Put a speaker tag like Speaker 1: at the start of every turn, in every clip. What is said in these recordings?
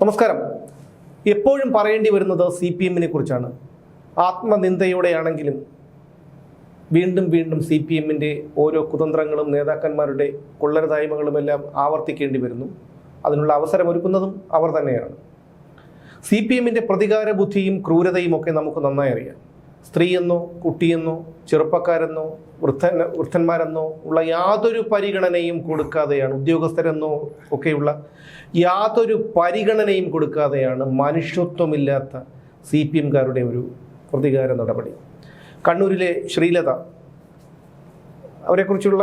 Speaker 1: നമസ്കാരം. എപ്പോഴും പറയേണ്ടി വരുന്നത് സി പി എമ്മിനെ കുറിച്ചാണ്. ആത്മനിന്ദയോടെയാണെങ്കിലും വീണ്ടും വീണ്ടും സി പി എമ്മിന്റെ ഓരോ കുതന്ത്രങ്ങളും നേതാക്കന്മാരുടെ കൊള്ളരുതായ്മകളുമെല്ലാം ആവർത്തിക്കേണ്ടി വരുന്നു. അതിനുള്ള അവസരമൊരുക്കുന്നതും അവർ തന്നെയാണ്. സി പി എമ്മിന്റെ പ്രതികാര ബുദ്ധിയും ക്രൂരതയും ഒക്കെ നമുക്ക് നന്നായി അറിയാം. സ്ത്രീയെന്നോ കുട്ടിയെന്നോ ചെറുപ്പക്കാരെന്നോ വൃദ്ധ വൃദ്ധന്മാരെന്നോ ഉള്ള യാതൊരു പരിഗണനയും കൊടുക്കാതെയാണ് ഉദ്യോഗസ്ഥരെന്നോ ഒക്കെയുള്ള യാതൊരു പരിഗണനയും കൊടുക്കാതെയാണ് മനുഷ്യത്വമില്ലാത്ത സി പി എംകാരുടെ ഒരു പ്രതികാര നടപടി. കണ്ണൂരിലെ ശ്രീലത അവരെക്കുറിച്ചുള്ള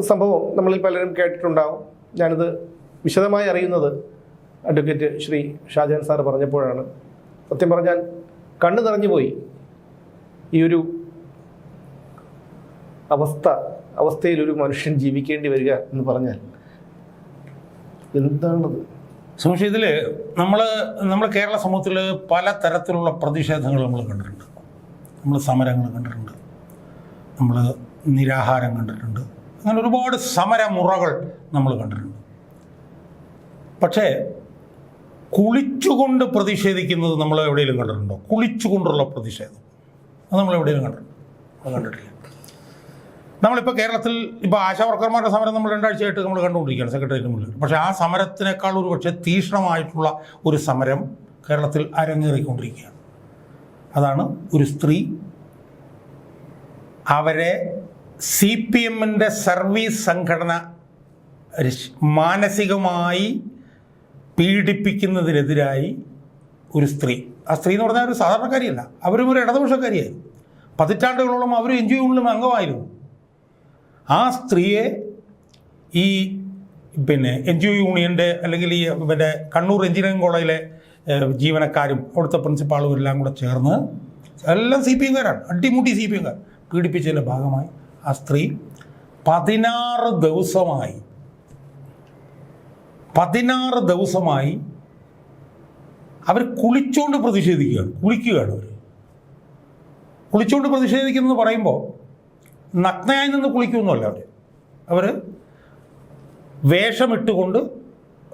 Speaker 1: സംഭവം നമ്മളിൽ പലരും കേട്ടിട്ടുണ്ടാവും. ഞാനിത് വിശദമായി അറിയുന്നത് അഡ്വക്കേറ്റ് ശ്രീ ഷാജഹാൻ സാർ പറഞ്ഞപ്പോഴാണ്. സത്യം പറഞ്ഞാൽ കണ്ണു നിറഞ്ഞു പോയി. ഈ ഒരു അവസ്ഥ അവസ്ഥയിൽ ഒരു മനുഷ്യൻ ജീവിക്കേണ്ടി വരിക എന്ന് പറഞ്ഞാൽ എന്താണത്?
Speaker 2: സുമേഷ് ഇതിൽ നമ്മൾ നമ്മൾ കേരള സമൂഹത്തിൽ പല തരത്തിലുള്ള പ്രതിഷേധങ്ങൾ നമ്മൾ കണ്ടിട്ടുണ്ട്. നമ്മൾ സമരങ്ങൾ കണ്ടിട്ടുണ്ട്. നമ്മൾ നിരാഹാരം കണ്ടിട്ടുണ്ട്. അങ്ങനെ ഒരുപാട് സമരമുറകൾ നമ്മൾ കണ്ടിട്ടുണ്ട്. പക്ഷേ കുളിച്ചുകൊണ്ട് പ്രതിഷേധിക്കുന്നത് നമ്മൾ എവിടെയെങ്കിലും കണ്ടിട്ടുണ്ടോ? കുളിച്ചുകൊണ്ടുള്ള പ്രതിഷേധം. അത് നമ്മൾ എവിടെയെങ്കിലും കണ്ടിട്ടുണ്ടോ? അത് കണ്ടിട്ടില്ല. നമ്മളിപ്പോൾ കേരളത്തിൽ ഇപ്പോൾ ആശാവർക്കർമാരുടെ സമരം നമ്മൾ രണ്ടാഴ്ചയായിട്ട് നമ്മൾ കണ്ടുകൊണ്ടിരിക്കുകയാണ് സെക്രട്ടേറിയറ്റ് മുന്നിൽ. പക്ഷേ ആ സമരത്തിനേക്കാൾ ഒരു പക്ഷേ തീക്ഷ്ണമായിട്ടുള്ള ഒരു സമരം കേരളത്തിൽ അരങ്ങേറിക്കൊണ്ടിരിക്കുകയാണ്. അതാണ് ഒരു സ്ത്രീ അവരെ സി പി എമ്മിന്റെ സർവീസ് സംഘടന മാനസികമായി പീഡിപ്പിക്കുന്നതിനെതിരായി ഒരു സ്ത്രീ. ആ സ്ത്രീ എന്ന് പറഞ്ഞാൽ ഒരു സാധാരണക്കാരിയല്ല. അവരും ഒരു ഇടതുപക്ഷക്കാരിയായിരുന്നു. പതിറ്റാണ്ടുകളോളം അവരും എൻ ജി ഒകളിലും അംഗമായിരുന്നു. ആ സ്ത്രീയെ ഈ പിന്നെ എൻ ജി ഒ യൂണിയന്റെ അല്ലെങ്കിൽ ഈ പിന്നെ കണ്ണൂർ എഞ്ചിനീയറിംഗ് കോളേജിലെ ജീവനക്കാരും അവിടുത്തെ പ്രിൻസിപ്പാളും എല്ലാം കൂടെ ചേർന്ന് എല്ലാം സി പി എംകാരാണ് അടിമുട്ടി സി പി എംകാർ പീഡിപ്പിച്ചതിന്റെ ഭാഗമായി ആ സ്ത്രീ പതിനാറ് ദിവസമായി പതിനാറ് ദിവസമായി അവർ കുളിച്ചുകൊണ്ട് പ്രതിഷേധിക്കുകയാണ്. കുളിക്കുകയാണ് അവർ. കുളിച്ചുകൊണ്ട് പ്രതിഷേധിക്കുന്നത് പറയുമ്പോൾ നഗ്നയായി നിന്ന് കുളിക്കുമെന്നല്ല അവർ അവർ വേഷമിട്ടുകൊണ്ട്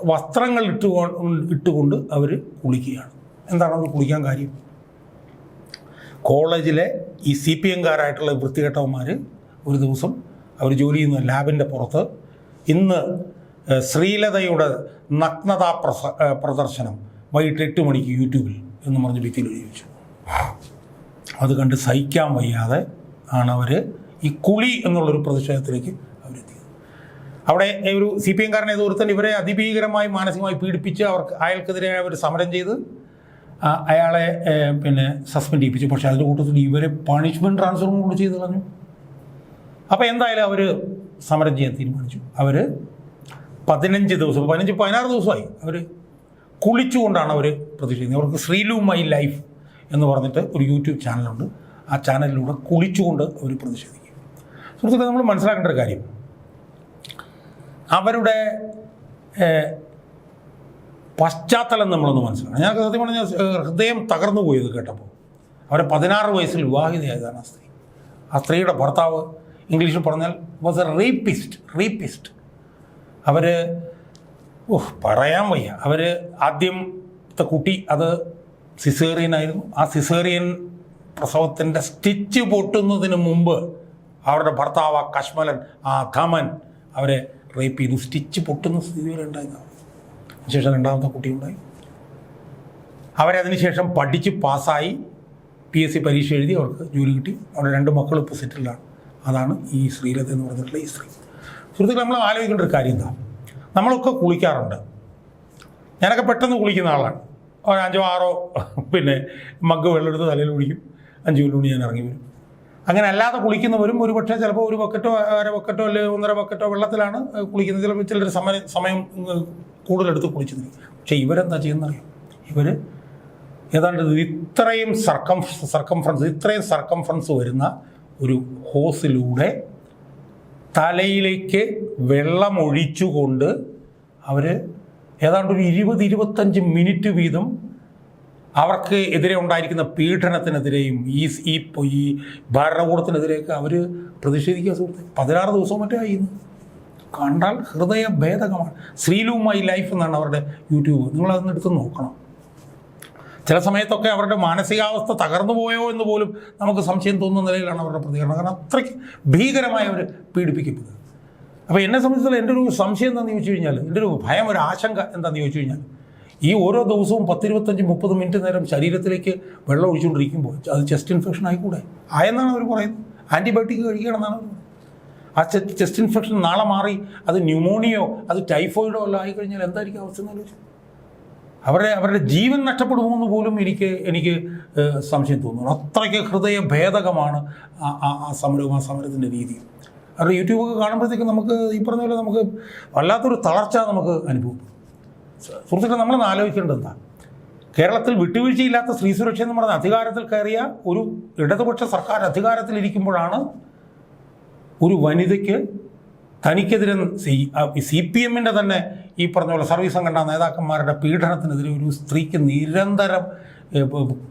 Speaker 2: വസ്ത്രങ്ങൾ ഇട്ടുകൊണ്ട് ഇട്ടുകൊണ്ട് അവർ കുളിക്കുകയാണ്. എന്താണ് അവർ കുളിക്കാൻ കാര്യം? കോളേജിലെ ഈ സി പി എംകാരായിട്ടുള്ള വൃത്തികെട്ടവന്മാർ ഒരു ദിവസം അവർ ജോലി ചെയ്യുന്ന ലാബിന്റെ പുറത്ത് ഇന്ന് ശ്രീലതയുടെ നഗ്നതാ പ്രസ പ്രദർശനം വൈകിട്ട് എട്ട് മണിക്ക് യൂട്യൂബിൽ എന്ന് പറഞ്ഞ് ഭിത്തിയിൽ എഴുതി അത് കണ്ട് സഹിക്കാൻ വയ്യാതെ ആണവർ ഈ കുളി എന്നുള്ളൊരു പ്രതിഷേധത്തിലേക്ക് അവരെത്തിയത്. അവിടെ ഒരു സി പി എംകാരനെ ഒരുത്തൻ ഇവരെ അതിഭീകരമായി മാനസികമായി പീഡിപ്പിച്ച് അവർക്ക് അയാൾക്കെതിരെ അവർ സമരം ചെയ്ത് അയാളെ പിന്നെ സസ്പെൻഡ് ചെയ്യിപ്പിച്ചു. പക്ഷേ അതിന്റെ കൂട്ടത്തിൽ ഇവരെ പണിഷ്മെന്റ് ട്രാൻസ്ഫറും കൂടി ചെയ്ത് കളഞ്ഞു. അപ്പോൾ എന്തായാലും അവർ സമരം ചെയ്യാൻ തീരുമാനിച്ചു. അവർ പതിനഞ്ച് ദിവസം പതിനഞ്ച് പതിനാറ് ദിവസമായി അവർ കുളിച്ചുകൊണ്ടാണ് അവർ പ്രതീക്ഷിക്കുന്നത് അവർക്ക് ശ്രീലു മൈ ലൈഫ് എന്ന് പറഞ്ഞിട്ട് ഒരു യൂട്യൂബ് ചാനലുണ്ട്. ആ ചാനലിലൂടെ കുളിച്ചുകൊണ്ട് അവർ പ്രതിഷേധിക്കും സുഹൃത്തുക്കളെ നമ്മൾ മനസ്സിലാക്കേണ്ട ഒരു കാര്യം. അവരുടെ പശ്ചാത്തലം നമ്മളൊന്ന് മനസ്സിലാക്കണം. ഞാൻ സത്യം പറഞ്ഞാൽ ഹൃദയം തകർന്നു പോയത് കേട്ടപ്പോൾ അവരെ പതിനാറ് വയസ്സിൽ വിവാഹിതയായതാണ് ആ സ്ത്രീ. ആ സ്ത്രീയുടെ ഭർത്താവ് ഇംഗ്ലീഷിൽ പറഞ്ഞാൽ വാസ് എ റേപ്പിസ്റ്റ് റേപ്പിസ്റ്റ് അവർ ഓഹ് പറയാൻ വയ്യ. അവർ ആദ്യത്തെ കുട്ടി അത് സിസേറിയൻ ആയിരുന്നു. ആ സിസേറിയൻ പ്രസവത്തിന്റെ സ്റ്റിച്ച് പൊട്ടുന്നതിന് മുമ്പ് അവരുടെ ഭർത്താവ് ആ കശ്മലൻ ആ ധമൻ അവരെ റേപ്പ് ചെയ്തു. സ്റ്റിച്ച് പൊട്ടുന്ന സ്ഥിതി വരെ ഉണ്ടായിരുന്നു. ശേഷം രണ്ടാമത്തെ കുട്ടിയുണ്ടായി. അവരതിനുശേഷം പഠിച്ച് പാസ്സായി. പി എസ് സി പരീക്ഷ എഴുതി അവർക്ക് ജോലി കിട്ടി. അവരുടെ രണ്ട് മക്കൾ ഇപ്പോൾ സെറ്റിലാണ് അതാണ് ഈ ശ്രീലത എന്ന് പറഞ്ഞിട്ടുള്ള ഈ സ്ത്രീ. സുഹൃത്തുക്കൾ നമ്മൾ ആലോചിക്കേണ്ട ഒരു കാര്യം എന്താ? നമ്മളൊക്കെ കുളിക്കാറുണ്ട്. ഞാനൊക്കെ പെട്ടെന്ന് കുളിക്കുന്ന ആളാണ്. ഒരു അഞ്ചോ ആറോ പിന്നെ മഗ് വെള്ളമെടുത്ത് തലയിൽ കുളിക്കും. അഞ്ച് മിനിറ്റ് ഞാൻ ഇറങ്ങി വരും. അങ്ങനെ അല്ലാതെ കുളിക്കുന്നവരും ഒരു പക്ഷേ ചിലപ്പോൾ ഒരു ബക്കറ്റോ അര ബക്കറ്റോ അല്ലെങ്കിൽ ഒന്നര ബക്കറ്റോ വെള്ളത്തിലാണ് കുളിക്കുന്നത്. ചിലപ്പോൾ ചിലർ സമയം സമയം കൂടുതലെടുത്ത് കുളിച്ചിരുന്നു പക്ഷേ ഇവരെന്താ ചെയ്യുന്നറിയാം? ഇവർ ഏതാണ്ട് ഇത്രയും സർക്കം സർക്കംഫറൻസ് ഇത്രയും സർക്കംഫറൻസ് വരുന്ന ഒരു ഹോസിലൂടെ തലയിലേക്ക് വെള്ളമൊഴിച്ചുകൊണ്ട് അവർ ഏതാണ്ട് ഒരു ഇരുപത് ഇരുപത്തഞ്ച് മിനിറ്റ് വീതം അവർക്ക് എതിരെ ഉണ്ടായിരിക്കുന്ന പീഡനത്തിനെതിരെയും ഈ ഈ ഈ ഭരണകൂടത്തിനെതിരെയൊക്കെ അവർ പ്രതിഷേധിക്കുക സുഹൃത്തെ. പതിനാറ് ദിവസം മറ്റേ ആയിരുന്നു കണ്ടാൽ ഹൃദയ ഭേദകമാണ്. മൈ ലൈഫ് എന്നാണ് അവരുടെ യൂട്യൂബ്. നിങ്ങളതൊന്ന് എടുത്ത് നോക്കണം. ചില സമയത്തൊക്കെ അവരുടെ മാനസികാവസ്ഥ തകർന്നു പോയോ എന്ന് പോലും നമുക്ക് സംശയം തോന്നുന്ന നിലയിലാണ് അവരുടെ പ്രതികരണം. കാരണം അത്രയ്ക്ക് ഭീകരമായി അവർ പീഡിപ്പിക്കപ്പെടുന്നത്. അപ്പോൾ എന്നെ സംബന്ധിച്ചിടത്തോളം എന്റെ ഒരു സംശയം എന്താണെന്ന് ചോദിച്ചു കഴിഞ്ഞാൽ എന്റെ ഒരു ഭയം ഒരു ആശങ്ക എന്താണെന്ന് ചോദിച്ചു കഴിഞ്ഞാൽ ഈ ഓരോ ദിവസവും പത്തിരുപത്തഞ്ച് മുപ്പത് മിനിറ്റ് നേരം ശരീരത്തിലേക്ക് വെള്ളം ഒഴിച്ചുകൊണ്ടിരിക്കുമ്പോൾ അത് ചെസ്റ്റ് ഇൻഫെക്ഷൻ ആയിക്കൂടെ? ആയെന്നാണ് അവർ പറയുന്നത്. ആന്റിബയോട്ടിക് കഴിക്കണമെന്നാണ് അവർ ആ ചെസ്റ്റ് ഇൻഫെക്ഷൻ നാളെ മാറി അത് ന്യൂമോണിയോ അത് ടൈഫോയിഡോ എല്ലാം ആയിക്കഴിഞ്ഞാൽ എന്തായിരിക്കും അവസ്ഥ എന്ന് ആലോചിച്ചു. അവരുടെ അവരുടെ ജീവൻ നഷ്ടപ്പെടുമെന്ന് പോലും എനിക്ക് എനിക്ക് സംശയം തോന്നുന്നു. അത്രയ്ക്ക് ഹൃദയ ഭേദകമാണ് ആ സമരവും ആ സമരത്തിന്റെ രീതി. അവരുടെ യൂട്യൂബൊക്കെ കാണുമ്പോഴത്തേക്കും നമുക്ക് ഈ പറഞ്ഞ പോലെ നമുക്ക് വല്ലാത്തൊരു തളർച്ച നമുക്ക് അനുഭവപ്പെടും. സുഹൃത്തുക്കളെ നമ്മൾ ആലോചിക്കേണ്ടത് എന്താ? കേരളത്തിൽ വിട്ടുവീഴ്ചയില്ലാത്ത സ്ത്രീ സുരക്ഷ എന്ന് പറഞ്ഞ അധികാരത്തിൽ കയറിയ ഒരു ഇടതുപക്ഷ സർക്കാർ അധികാരത്തിലിരിക്കുമ്പോഴാണ് ഒരു വനിതയ്ക്ക് തനിക്കെതിരെ സി സി പി എമ്മിന്റെ തന്നെ ഈ പറഞ്ഞ പോലെ സർവീസ് സംഘടനാ നേതാക്കന്മാരുടെ പീഡനത്തിനെതിരെ ഒരു സ്ത്രീക്ക് നിരന്തരം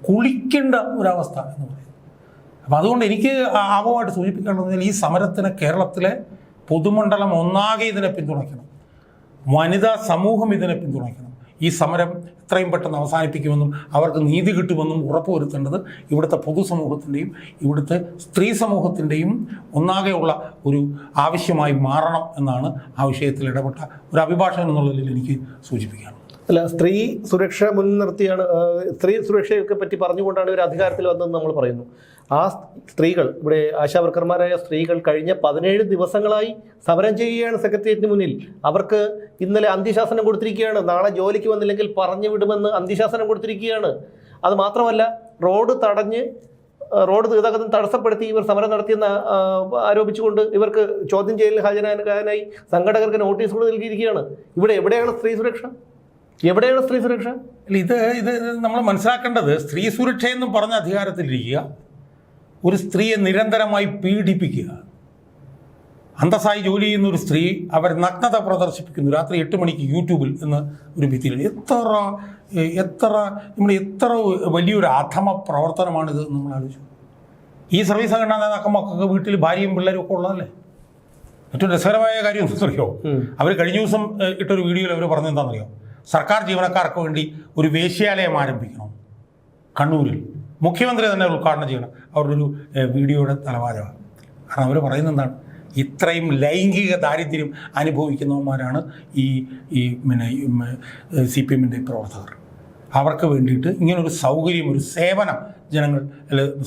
Speaker 2: കുളിക്കേണ്ട ഒരവസ്ഥ എന്ന് പറയുന്നത്. അപ്പം അതുകൊണ്ട് എനിക്ക് ആവമായിട്ട് സൂചിപ്പിക്കേണ്ടതെന്ന് സൂചിപ്പിക്കേണ്ടത് ഈ സമരത്തിന് കേരളത്തിലെ പൊതുമണ്ഡലം ഒന്നാകെ ഇതിനെ പിന്തുണയ്ക്കണം. വനിതാ സമൂഹം ഇതിനെ പിന്തുണയ്ക്കണം. ഈ സമരം എത്രയും പെട്ടെന്ന് അവസാനിപ്പിക്കുമെന്നും അവർക്ക് നീതി കിട്ടുമെന്നും ഉറപ്പുവരുത്തേണ്ടത് ഇവിടുത്തെ പൊതുസമൂഹത്തിന്റെയും ഇവിടുത്തെ സ്ത്രീ സമൂഹത്തിന്റെയും ഒന്നാകെയുള്ള ഒരു ആവശ്യമായി മാറണം എന്നാണ് ആ വിഷയത്തിൽ ഇടപെട്ട ഒരു അഭിഭാഷകൻ എന്നുള്ളതിൽ എനിക്ക് സൂചിപ്പിക്കാനുള്ളത്.
Speaker 1: അല്ല സ്ത്രീ സുരക്ഷ മുൻനിർത്തിയാണ് സ്ത്രീ സുരക്ഷയൊക്കെ പറ്റി പറഞ്ഞുകൊണ്ടാണ് ഇവർ അധികാരത്തിൽ വന്നതെന്ന് നമ്മൾ പറയുന്നു. ആ സ്ത്രീകൾ ഇവിടെ ആശാവർക്കർമാരായ സ്ത്രീകൾ കഴിഞ്ഞ പതിനേഴ് ദിവസങ്ങളായി സമരം ചെയ്യുകയാണ് സെക്രട്ടേറിയറ്റിന് മുന്നിൽ. അവർക്ക് ഇന്നലെ അന്ത്യശാസനം കൊടുത്തിരിക്കുകയാണ്. നാളെ ജോലിക്ക് വന്നില്ലെങ്കിൽ പറഞ്ഞു വിടുമെന്ന് അന്ത്യശാസനം കൊടുത്തിരിക്കുകയാണ്. അത് മാത്രമല്ല റോഡ് തടഞ്ഞ് റോഡ് ഗതാഗതം തടസ്സപ്പെടുത്തി ഇവർ സമരം നടത്തിയെന്ന് ആരോപിച്ചുകൊണ്ട് ഇവർക്ക് ചോദ്യം ചെയ്യലിൽ ഹാജരാകാനായി സംഘടകർക്ക് നോട്ടീസ് കൂടെ നൽകിയിരിക്കുകയാണ്. ഇവിടെ എവിടെയാണ് സ്ത്രീ സുരക്ഷ? എവിടെയാണ് സ്ത്രീ സുരക്ഷ?
Speaker 2: ഇത് ഇത് നമ്മൾ മനസ്സിലാക്കേണ്ടത് സ്ത്രീ സുരക്ഷയെന്നും പറഞ്ഞ അധികാരത്തിലിരിക്കുക. ഒരു സ്ത്രീയെ നിരന്തരമായി പീഡിപ്പിക്കുക. അന്തസ്സായി ജോലി ചെയ്യുന്ന ഒരു സ്ത്രീ അവർ നഗ്നത പ്രദർശിപ്പിക്കുന്നു. രാത്രി എട്ട് മണിക്ക് യൂട്യൂബിൽ എന്ന് ഒരു ഭിത്തിയിൽ എത്ര എത്ര നമ്മൾ എത്ര വലിയൊരു അധമ പ്രവർത്തനമാണിത് എന്ന് നമ്മൾ ആലോചിച്ചു. ഈ സർവീസ് സംഘടന നേതാക്കന്മാർക്കൊക്കെ വീട്ടിൽ ഭാര്യയും പിള്ളേരും ഒക്കെ ഉള്ളതല്ലേ? ഏറ്റവും രസകരമായ കാര്യം എന്താണെന്നറിയോ അവർ കഴിഞ്ഞ ദിവസം ഇട്ടൊരു വീഡിയോയിൽ അവർ പറഞ്ഞെന്താണെന്നറിയോ സർക്കാർ ജീവനക്കാർക്ക് വേണ്ടി ഒരു വേശ്യാലയം ആരംഭിക്കണം. കണ്ണൂരിൽ. മുഖ്യമന്ത്രി തന്നെ ഉദ്ഘാടനം ചെയ്യണം. അവരുടെ ഒരു വീഡിയോയുടെ നിലവാരമാണ് കാരണം അവർ പറയുന്നത് എന്താണ്? ഇത്രയും ലൈംഗിക ദാരിദ്ര്യം അനുഭവിക്കുന്നവന്മാരാണ് ഈ ഈ പിന്നെ സി പി എമ്മിന്റെ പ്രവർത്തകർ. അവർക്ക് വേണ്ടിയിട്ട് ഇങ്ങനൊരു സൗകര്യം ഒരു സേവനം ജനങ്ങൾ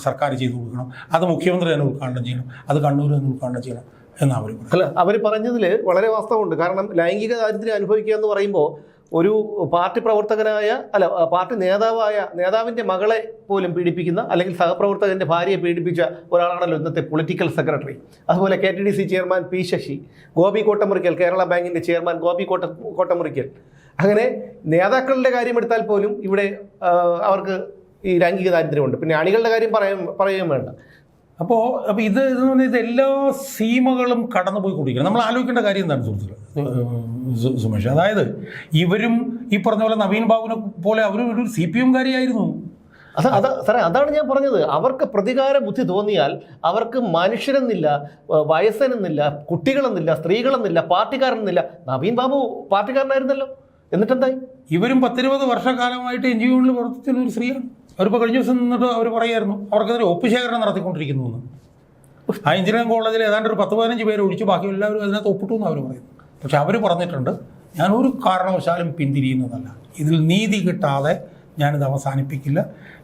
Speaker 2: സർക്കാർ ചെയ്തു കൊടുക്കണം. അത് മുഖ്യമന്ത്രി തന്നെ ഉദ്ഘാടനം ചെയ്യണം. അത് കണ്ണൂർ തന്നെ ഉദ്ഘാടനം ചെയ്യണം എന്നാണ് അവർ
Speaker 1: അല്ല അവർ പറഞ്ഞതിൽ വളരെ വാസ്തവമുണ്ട്. കാരണം ലൈംഗിക ദാരിദ്ര്യം അനുഭവിക്കുക എന്ന് പറയുമ്പോൾ ഒരു പാർട്ടി പ്രവർത്തകനായ അല്ല പാർട്ടി നേതാവായ നേതാവിന്റെ മകളെ പോലും പീഡിപ്പിക്കുന്ന അല്ലെങ്കിൽ സഹപ്രവർത്തകന്റെ ഭാര്യയെ പീഡിപ്പിച്ച ഒരാളാണല്ലോ ഇന്നത്തെ പൊളിറ്റിക്കൽ സെക്രട്ടറി. അതുപോലെ K T D C chairman P Sasi Gopi Kottamurikkal Kerala ബാങ്കിന്റെ ചെയർമാൻ ഗോപി കോട്ട കോട്ടമുറിക്കൽ. അങ്ങനെ നേതാക്കളുടെ കാര്യമെടുത്താൽ പോലും ഇവിടെ അവർക്ക് ഈ ലൈംഗിക ദാരിദ്ര്യമുണ്ട്. പിന്നെ അണികളുടെ കാര്യം പറയാൻ പറയുകയും വേണ്ട.
Speaker 2: അപ്പോൾ അപ്പോൾ ഇത് ഇത് എല്ലാ സീമകളും കടന്നുപോയി കുടിക്കണം നമ്മൾ ആലോചിക്കേണ്ട കാര്യം എന്താണ് സുഹൃത്തുക്കൾ സുമേഷ്. അതായത് ഇവരും ഈ പറഞ്ഞ പോലെ നവീൻ ബാബുവിനെ പോലെ അവരും ഒരു സി പി എംകാരിയായിരുന്നു
Speaker 1: അത് അത് സാറേ അതാണ് ഞാൻ പറഞ്ഞത്. അവർക്ക് പ്രതികാര ബുദ്ധി തോന്നിയാൽ അവർക്ക് മനുഷ്യരെന്നില്ല വയസ്സനെന്നില്ല കുട്ടികളെന്നില്ല സ്ത്രീകളെന്നില്ല പാർട്ടിക്കാരെന്നില്ല നവീൻ ബാബു പാർട്ടിക്കാരനായിരുന്നല്ലോ. എന്നിട്ടെന്തായി?
Speaker 2: ഇവരും പത്തിരുപത് വർഷക്കാലമായിട്ട് എൻ ജി ഒകളിൽ പ്രവർത്തിക്കുന്ന ഒരു സ്ത്രീയാണ്. അവരിപ്പോൾ കഴിഞ്ഞ ദിവസം നിന്നിട്ട് അവർ പറയായിരുന്നു അവർക്കെതിരെ ഒപ്പ് ശേഖരണം നടത്തിക്കൊണ്ടിരിക്കുന്നു എന്ന്. ആ എഞ്ചിനീയറിംഗ് കോളേജിൽ ഏതാണ്ട് ഒരു പത്ത് പതിനഞ്ച് പേര് ഒഴിച്ച് ബാക്കി എല്ലാവരും അതിനകത്ത് ഒപ്പിട്ടു എന്ന് അവർ പറയുന്നു പക്ഷെ അവർ പറഞ്ഞിട്ടുണ്ട് ഞാൻ ഒരു കാരണവശാലും പിന്തിരിയുന്നതല്ല. ഇതിൽ നീതി കിട്ടാതെ ഞാനിത് അവസാനിപ്പിക്കില്ല.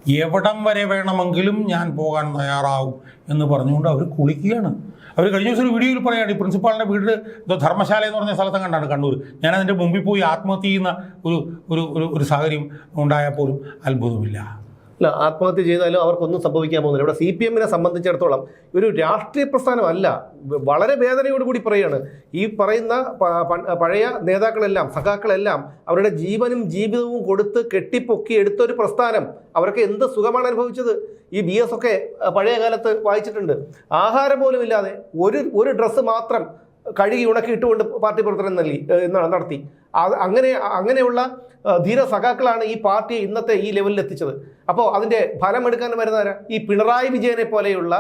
Speaker 2: എവിടം വരെ വേണമെങ്കിലും ഞാൻ പോകാൻ തയ്യാറാവും എന്ന് പറഞ്ഞുകൊണ്ട് അവർ കുളിക്കുകയാണ്. അവർ കഴിഞ്ഞ ദിവസം ഒരു വീഡിയോയിൽ പറയുകയാണ് ഈ പ്രിൻസിപ്പാളിന്റെ വീട് എന്തോ ധർമ്മശാല എന്ന് പറഞ്ഞ സ്ഥലത്ത് കണ്ടാണ് കണ്ണൂർ. ഞാൻ അതിന്റെ മുമ്പിൽ പോയി ആത്മഹത്യ ചെയ്യുന്ന ഒരു ഒരു ഒരു സാഹചര്യം ഉണ്ടായാൽ പോലും അത്ഭുതമില്ല
Speaker 1: അല്ല ആത്മഹത്യ ചെയ്താലും അവർക്കൊന്നും സംഭവിക്കാൻ പോകുന്നില്ല. ഇവിടെ സി പി എമ്മിനെ സംബന്ധിച്ചിടത്തോളം ഒരു രാഷ്ട്രീയ പ്രസ്ഥാനമല്ല വളരെ വേദനയോടുകൂടി പറയുകയാണ്. ഈ പറയുന്ന പഴയ നേതാക്കളെല്ലാം സഖാക്കളെല്ലാം അവരുടെ ജീവനും ജീവിതവും കൊടുത്ത് കെട്ടിപ്പൊക്കി എടുത്തൊരു പ്രസ്ഥാനം. അവർക്ക് എന്ത് സുഖമാണ് അനുഭവിച്ചത്? ഈ ബി എസ് ഒക്കെ പഴയ കാലത്ത് വായിച്ചിട്ടുണ്ട്. ആഹാരം പോലും ഇല്ലാതെ ഒരു ഒരു ഡ്രസ്സ് മാത്രം കഴുകി ഉണക്കി ഇട്ടുകൊണ്ട് പാർട്ടി പ്രവർത്തനം നൽകി നടത്തി. അങ്ങനെ അങ്ങനെയുള്ള ധീര സഖാക്കളാണ് ഈ പാർട്ടി ഇന്നത്തെ ഈ ലെവലിൽ എത്തിച്ചത് അപ്പോൾ അതിന്റെ ഫലമെടുക്കാൻ വരുന്നവരാ ഈ പിണറായി വിജയനെ പോലെയുള്ള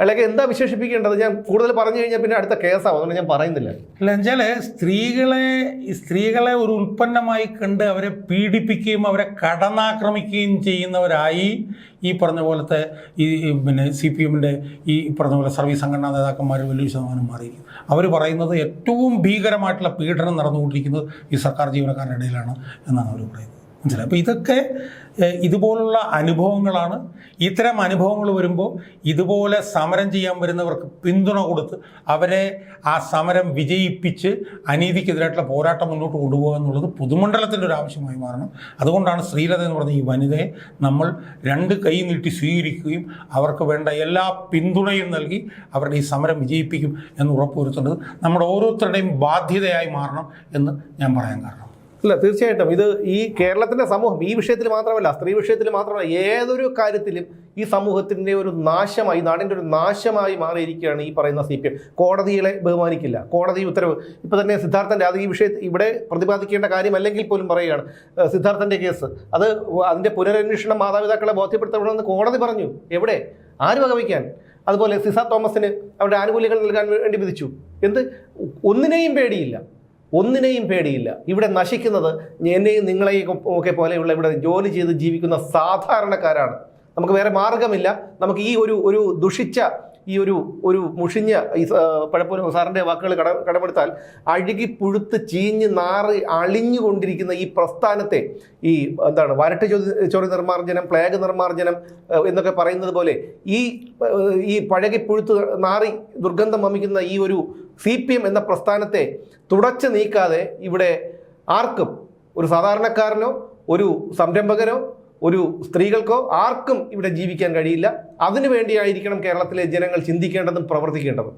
Speaker 1: അല്ലെങ്കിൽ എന്താ വിശേഷിപ്പിക്കേണ്ടത്? ഞാൻ കൂടുതൽ പറഞ്ഞു കഴിഞ്ഞാൽ പിന്നെ അടുത്ത കേസാവും അതുകൊണ്ട് ഞാൻ പറയുന്നില്ല.
Speaker 2: അല്ല എന്നുവെച്ചാൽ സ്ത്രീകളെ സ്ത്രീകളെ ഒരു ഉൽപ്പന്നമായി കണ്ട് അവരെ പീഡിപ്പിക്കുകയും അവരെ കടന്നാക്രമിക്കുകയും ചെയ്യുന്നവരായി ഈ പറഞ്ഞ പോലത്തെ ഈ പിന്നെ സി പി എമ്മിന്റെ ഈ പറഞ്ഞ പോലെ സർവീസ് സംഘടനാ നേതാക്കന്മാർ വലിയ ശതമാനം മാറിയിരിക്കും അവർ പറയുന്നത് ഏറ്റവും ഭീകരമായിട്ടുള്ള പീഡനം നടന്നുകൊണ്ടിരിക്കുന്നത് ഈ സർക്കാർ ജീവനക്കാരുടെ ഇടയിലാണ് എന്നാണ് അവർ പറയുന്നത്. മനസ്സിലായി? അപ്പോൾ ഇതൊക്കെ ഇതുപോലുള്ള അനുഭവങ്ങളാണ്. ഇത്തരം അനുഭവങ്ങൾ വരുമ്പോൾ ഇതുപോലെ സമരം ചെയ്യാൻ വരുന്നവർക്ക് പിന്തുണ കൊടുത്ത് അവരെ ആ സമരം വിജയിപ്പിച്ച് അനീതിക്കെതിരായിട്ടുള്ള പോരാട്ടം മുന്നോട്ട് കൊണ്ടുപോകുക എന്നുള്ളത് പൊതുമണ്ഡലത്തിന്റെ ഒരു ആവശ്യമായി മാറണം. അതുകൊണ്ടാണ് ശ്രീലത എന്ന് പറഞ്ഞ ഈ വനിതയെ നമ്മൾ രണ്ട് കൈ നീട്ടി സ്വീകരിക്കുകയും അവർക്ക് വേണ്ട എല്ലാ പിന്തുണയും നൽകി അവരുടെ ഈ സമരം വിജയിപ്പിക്കും എന്ന് ഉറപ്പുവരുത്തേണ്ടത് നമ്മുടെ ഓരോരുത്തരുടെയും ബാധ്യതയായി മാറണം എന്ന് ഞാൻ പറയാൻ കാരണം.
Speaker 1: ഇല്ല തീർച്ചയായിട്ടും. ഇത് ഈ കേരളത്തിന്റെ സമൂഹം ഈ വിഷയത്തിൽ മാത്രമല്ല സ്ത്രീ വിഷയത്തിൽ മാത്രമല്ല ഏതൊരു കാര്യത്തിലും ഈ സമൂഹത്തിന്റെ ഒരു നാശമായി നാടിന്റെ ഒരു നാശമായി മാറിയിരിക്കുകയാണ് ഈ പറയുന്ന സി പി എം. കോടതികളെ ബഹുമാനിക്കില്ല. കോടതി ഉത്തരവ്. ഇപ്പോൾ തന്നെ സിദ്ധാർത്ഥന്റെ അത് ഈ വിഷയത്തിൽ ഇവിടെ പ്രതിപാദിക്കേണ്ട കാര്യമല്ലെങ്കിൽ പോലും പറയുകയാണ് സിദ്ധാർത്ഥന്റെ കേസ്. അത് അതിന്റെ പുനരന്വേഷണം മാതാപിതാക്കളെ ബോധ്യപ്പെടുത്തണമെന്ന് കോടതി പറഞ്ഞു. എവിടെ? ആര് വകവയ്ക്കാൻ? അതുപോലെ സിസ തോമസിന് അവരുടെ ആനുകൂല്യങ്ങൾ നൽകാൻ വേണ്ടി വിധിച്ചു. എന്ത്? ഒന്നിനെയും പേടിയില്ല. ഒന്നിനെയും പേടിയില്ല. ഇവിടെ നശിക്കുന്നത് എന്നെയും നിങ്ങളെയും ഒക്കെ പോലെയുള്ള ഇവിടെ ജോലി ചെയ്ത് ജീവിക്കുന്ന സാധാരണക്കാരാണ്. നമുക്ക് വേറെ മാർഗമില്ല നമുക്ക് ഈ ഒരു ഒരു ദുഷിച്ച ഈ ഒരു ഒരു മുഷിഞ്ഞ ഈ പഴപ്പോലും സാറിന്റെ വാക്കുകൾ കട കടമെടുത്താൽ അഴുകി പുഴുത്ത് ചീഞ്ഞ് നാറി അളിഞ്ഞുകൊണ്ടിരിക്കുന്ന ഈ പ്രസ്ഥാനത്തെ ഈ എന്താണ് വരട്ട് ചൊറി ചോറി നിർമ്മാർജനം പ്ലേഗ് നിർമ്മാർജനം എന്നൊക്കെ പറയുന്നത് പോലെ ഈ ഈ പഴകി പുഴുത്ത് നാറി ദുർഗന്ധം വമിക്കുന്ന ഈ ഒരു സി പി എം എന്ന പ്രസ്ഥാനത്തെ തുടച്ചു നീക്കാതെ ഇവിടെ ആർക്കും ഒരു സാധാരണക്കാരനോ ഒരു സംരംഭകനോ ഒരു സ്ത്രീകൾക്കോ ആർക്കും ഇവിടെ ജീവിക്കാൻ കഴിയില്ല. അതിനു വേണ്ടിയായിരിക്കണം കേരളത്തിലെ ജനങ്ങൾ ചിന്തിക്കേണ്ടതും പ്രവർത്തിക്കേണ്ടതും.